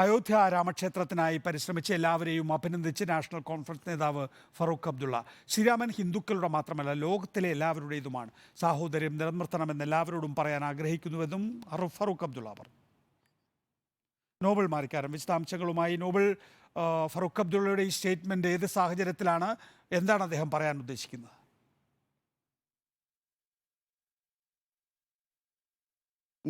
അയോധ്യ രാമക്ഷേത്രത്തിനായി പരിശ്രമിച്ച എല്ലാവരെയും അഭിനന്ദിച്ച് national conference നേതാവ് ഫറൂഖ് അബ്ദുള്ള. ശ്രീരാമൻ ഹിന്ദുക്കളുടെ മാത്രമല്ല ലോകത്തിലെ എല്ലാവരുടേതുമാണ്. സാഹോദര്യം നിലനിർത്തണമെന്ന് എല്ലാവരോടും പറയാൻ ആഗ്രഹിക്കുന്നുവെന്നും ഫറൂഖ് അബ്ദുള്ള പറഞ്ഞു. നോബൽ മാറിക്കാരം വിശദാംശങ്ങളുമായി നോബൽ ഫറൂഖ് അബ്ദുള്ളയുടെ ഈ സ്റ്റേറ്റ്മെന്റ് ഏത് സാഹചര്യത്തിലാണ്? എന്താണ് അദ്ദേഹം പറയാൻ ഉദ്ദേശിക്കുന്നത്?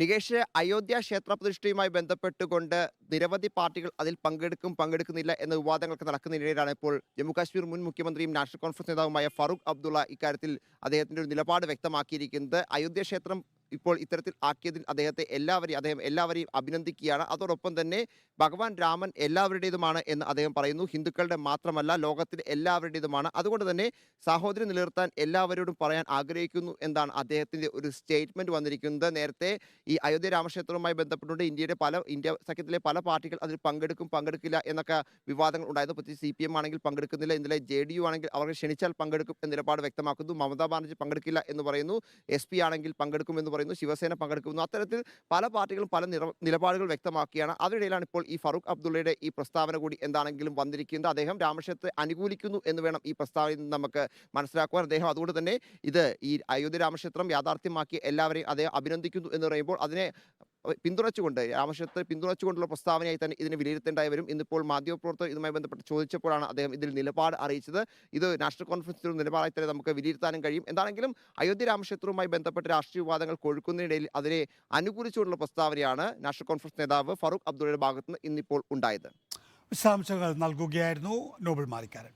നികേഷ് അയോധ്യ ക്ഷേത്ര പ്രതിഷ്ഠയുമായി ബന്ധപ്പെട്ടുകൊണ്ട് നിരവധി പാർട്ടികൾ അതിൽ പങ്കെടുക്കും പങ്കെടുക്കുന്നില്ല എന്ന വിവാദങ്ങളൊക്കെ നടക്കുന്നതിനിടയിലാണ് ഇപ്പോൾ ജമ്മുകാശ്മീർ മുൻ മുഖ്യമന്ത്രിയും നാഷണൽ കോൺഫറൻസ് നേതാവുമായ ഫറൂഖ് അബ്ദുള്ള ഇക്കാര്യത്തിൽ അദ്ദേഹത്തിന്റെ ഒരു നിലപാട് വ്യക്തമാക്കിയിരിക്കുന്നത്. അയോധ്യ ക്ഷേത്രം ഇപ്പോൾ ഇത്തരത്തിൽ ആക്കിയതിൽ അദ്ദേഹത്തെ എല്ലാവരെയും അദ്ദേഹം എല്ലാവരെയും അഭിനന്ദിക്കുകയാണ്. അതോടൊപ്പം തന്നെ ഭഗവാൻ രാമൻ എല്ലാവരുടേതുമാണ് എന്ന് അദ്ദേഹം പറയുന്നു. ഹിന്ദുക്കളുടെ മാത്രമല്ല ലോകത്തിലെ എല്ലാവരുടേതുമാണ്. അതുകൊണ്ട് തന്നെ സാഹോദര്യം നിലനിർത്താൻ എല്ലാവരോടും പറയാൻ ആഗ്രഹിക്കുന്നു എന്നാണ് അദ്ദേഹത്തിന്റെ ഒരു സ്റ്റേറ്റ്മെന്റ് വന്നിരിക്കുന്നത്. നേരത്തെ ഈ അയോധ്യ രാമക്ഷേത്രവുമായി ബന്ധപ്പെട്ടുകൊണ്ട് ഇന്ത്യയുടെ പല ഇന്ത്യ സഖ്യത്തിലെ പല പാർട്ടികൾ അതിൽ പങ്കെടുക്കും പങ്കെടുക്കില്ല എന്നൊക്കെ വിവാദങ്ങൾ ഉണ്ടായിരുന്നു. പ്രത്യേകിച്ച് സി പി എം ആണെങ്കിൽ പങ്കെടുക്കുന്നില്ല ഇന്നലെ ജെ ഡി യു ആണെങ്കിൽ അവർക്ക് ക്ഷണിച്ചാൽ പങ്കെടുക്കും എന്ന നിലപാട് വ്യക്തമാക്കുന്നു. മമതാ ബാനർജി പങ്കെടുക്കില്ല എന്ന് പറയുന്നു. എസ് പി ആണെങ്കിൽ പങ്കെടുക്കും എന്ന് പറയുന്നു ശിവസേന പങ്കെടുക്കുന്നു. അത്തരത്തിൽ പല പാർട്ടികളും പല നിലപാടുകൾ വ്യക്തമാക്കിയാണ്. അതിനിടയിലാണ് ഇപ്പോൾ ഈ ഫറൂഖ് അബ്ദുള്ളയുടെ ഈ പ്രസ്താവന കൂടി എന്താണെങ്കിലും വന്നിരിക്കുന്നത്. അദ്ദേഹം രാമക്ഷേത്രത്തെ അനുകൂലിക്കുന്നു എന്ന് വേണം ഈ പ്രസ്താവനയിൽ നിന്ന് നമുക്ക് മനസ്സിലാക്കുവാൻ. അദ്ദേഹം അതുകൊണ്ട് തന്നെ ഇത് ഈ അയോധ്യ രാമക്ഷേത്രം യാഥാർത്ഥ്യമാക്കി എല്ലാവരെയും അദ്ദേഹം അഭിനന്ദിക്കുന്നു എന്ന് പറയുമ്പോൾ അതിനെ പിന്തുണച്ചുകൊണ്ട് രാമക്ഷേത്രത്തെ പിന്തുണച്ചുകൊണ്ടുള്ള പ്രസ്താവനയായി തന്നെ ഇതിനെ വിലയിരുത്തേണ്ടായി വരും. ഇന്നിപ്പോൾ മാധ്യമപ്രവർത്തകർ ഇതുമായി ബന്ധപ്പെട്ട് ചോദിച്ചപ്പോഴാണ് അദ്ദേഹം ഇതിൽ നിലപാട് അറിയിച്ചത്. ഇത് നാഷണൽ കോൺഫറൻസിൽ നിലപാടായി തന്നെ നമുക്ക് വിലയിരുത്താനും കഴിയും. എന്താണെങ്കിലും അയോധ്യ രാമക്ഷേത്രവുമായി ബന്ധപ്പെട്ട രാഷ്ട്രീയ വിവാദങ്ങൾ കൊഴുക്കുന്നതിനിടയിൽ അതിനെ അനുകൂലിച്ചുകൊണ്ടുള്ള പ്രസ്താവനയാണ് നാഷണൽ കോൺഫറൻസ് നേതാവ് ഫറൂഖ് അബ്ദുള്ളയുടെ ഭാഗത്ത് നിന്ന് ഇന്നിപ്പോൾ ഉണ്ടായത്. വിശദാംശങ്ങൾ നൽകുകയായിരുന്നു നോബൽ മാറിക്കാരൻ